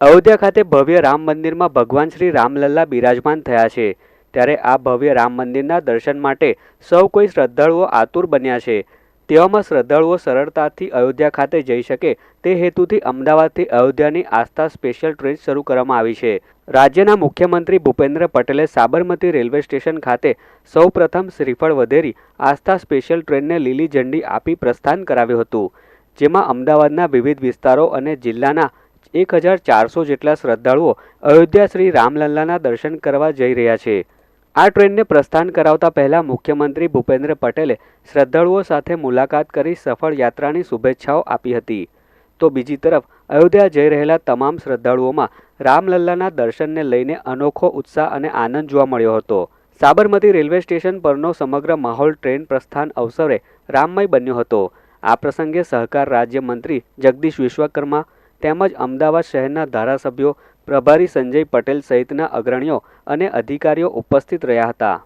અયોધ્યા ખાતે ભવ્ય રામ મંદિરમાં ભગવાન શ્રી રામલલ્લા બિરાજમાન થયા છે. ત્યારે આ ભવ્ય રામ મંદિરના દર્શન માટે સૌ કોઈ શ્રદ્ધાળુઓ આતુર બન્યા છે. તેવામાં શ્રદ્ધાળુઓ સરળતાથી અયોધ્યા ખાતે જઈ શકે તે હેતુથી અમદાવાદથી અયોધ્યાની આસ્થા સ્પેશિયલ ટ્રેન શરૂ કરવામાં આવી છે. રાજ્યના મુખ્યમંત્રી ભૂપેન્દ્ર પટેલે સાબરમતી રેલવે સ્ટેશન ખાતે સૌપ્રથમ શ્રીફળ વધેરી આસ્થા સ્પેશિયલ ટ્રેનને લીલી ઝંડી આપી પ્રસ્થાન કરાવ્યું હતું. જેમાં અમદાવાદના વિવિધ વિસ્તારો અને જિલ્લાના એક હજાર ચારસો જેટલા શ્રદ્ધાળુઓ અયોધ્યા શ્રી રામલલ્લાના દર્શન કરવા જઈ રહ્યા છે. આ ટ્રેનને પ્રસ્થાન કરાવતા પહેલા મુખ્યમંત્રી ભૂપેન્દ્ર પટેલે શ્રદ્ધાળુઓ સાથે મુલાકાત કરી સફળ યાત્રાની શુભેચ્છાઓ આપી હતી. તો બીજી તરફ, અયોધ્યા જઈ રહેલા તમામ શ્રદ્ધાળુઓમાં રામલલ્લાના દર્શનને લઈને અનોખો ઉત્સાહ અને આનંદ જોવા મળ્યો હતો. સાબરમતી રેલવે સ્ટેશન પરનો સમગ્ર માહોલ ટ્રેન પ્રસ્થાન અવસરે રામમય બન્યો હતો. આ પ્રસંગે સહકાર રાજ્યમંત્રી જગદીશ વિશ્વકર્મા તેમજ અમદાવાદ શહેરના ધારાસભ્યો પ્રભારી સંજય પટેલ સહિતના અગ્રણીઓ અને અધિકારીઓ ઉપસ્થિત રહ્યા હતા.